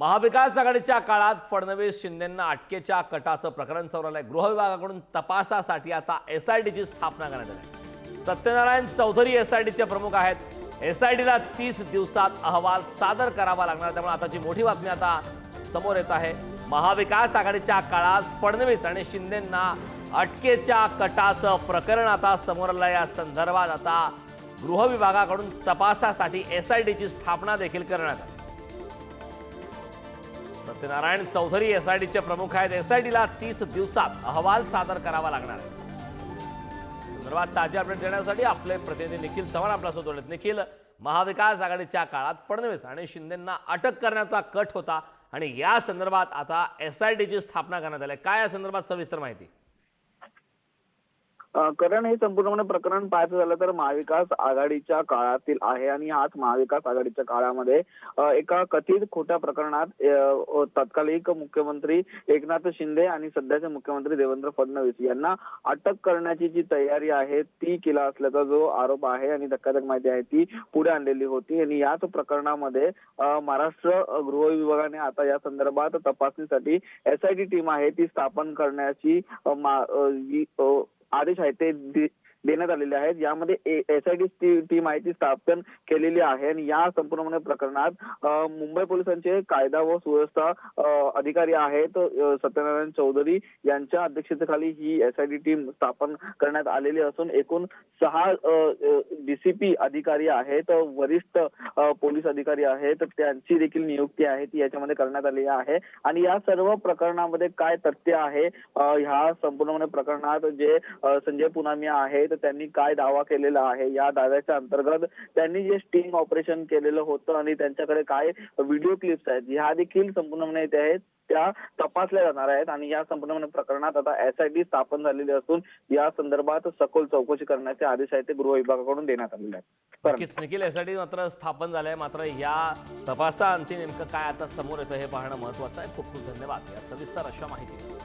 महाविकास आघाडीच्या काळात फडणवीस शिंदेंना अटकेच्या कटाचं प्रकरण समोर आलंय गृह विभागाकडून तपासासाठी आता एस आय टीची स्थापना करण्यात आली आहे. सत्यनारायण चौधरी एस आय डीचे प्रमुख आहेत. एस आय डीला तीस दिवसात अहवाल सादर करावा लागणार त्यामुळे आताची मोठी बातमी आता समोर येत आहे. महाविकास आघाडीच्या काळात फडणवीस आणि शिंदेंना अटकेच्या कटाचं प्रकरण आता समोर आलं या संदर्भात आता गृह विभागाकडून तपासासाठी एस आय डीची स्थापना देखील करण्यात आली. सत्यनारायण चौधरी एसआयडीचे प्रमुख आहेत. एसआयडीला तीस दिवसात अहवाल सादर करावा लागणार आहे. संदर्भात ताजे अपडेट देण्यासाठी. आपले प्रतिनिधी निखिल चव्हाण आपल्यासोबत जोडलेत निखिल महाविकास आघाडीच्या काळात फडणवीस आणि शिंदेंना अटक करण्याचा कट होता आणि या संदर्भात आता एसआयटीची स्थापना करण्यात आली काय या संदर्भात सविस्तर माहिती? कारण हे संपूर्णपणे प्रकरण पाहायचं झालं तर महाविकास आघाडीच्या काळातील आहे आणि आज महाविकास आघाडीच्या काळामध्ये एका कथित खोट्या प्रकरणात तत्कालिक मुख्यमंत्री एकनाथ शिंदे आणि सध्याचे मुख्यमंत्री देवेंद्र फडणवीस यांना अटक करण्याची जी तयारी आहे ती केला असल्याचा जो आरोप आहे आणि धक्कादायक माहिती आहे ती पुढे आणलेली होती. आणि याच प्रकरणामध्ये महाराष्ट्र गृह विभागाने आता या संदर्भात तपासणीसाठी एसआयटी टीम आहे ती स्थापन करण्याची आदेश आहेत ते देण्यात आलेले आहेत. यामध्ये एसआयटी टीम आहे ती स्थापन केलेली आहे. आणि या संपूर्ण प्रकरणात मुंबई पोलिसांचे कायदा व सुव्यवस्था अधिकारी आहेत सत्यनारायण चौधरी यांच्या अध्यक्षतेखाली ही एसआयटी टीम स्थापन करण्यात आलेली असून एकूण सहा डीसीपी अधिकारी आहेत वरिष्ठ पोलीस अधिकारी आहेत त्यांची देखील नियुक्ती आहे ती याच्यामध्ये करण्यात आलेली आहे. आणि या सर्व प्रकरणामध्ये काय तथ्य आहे? ह्या संपूर्ण प्रकरणात जे संजय पुनामिया आहेत त्यांनी काय दावा केलेला आहे? या दाव्याच्या अंतर्गत त्यांनी जे स्टिंग ऑपरेशन केलेलं होतं आणि त्यांच्याकडे काय व्हिडिओ क्लिप्स आहेत ह्या देखील संपूर्णपणे म्हणजे ते आहेत त्या तपासल्या जाणार आहेत आणि या संपूर्ण म्हणजे प्रकरणात आता एसआयटी स्थापन झालेली असून या संदर्भात सखोल चौकशी करण्याचे आदेश आहेत ते गृह विभागाकडून देण्यात आलेले आहेत. करण. नक्कीच निखिल एसआयटी मात्र स्थापन झालंय. मात्र या तपासा अंती नेमकं काय आता समोर येतं हे पाहणं महत्वाचं आहे. खूप खूप धन्यवाद. या सविस्तर अशा माहिती.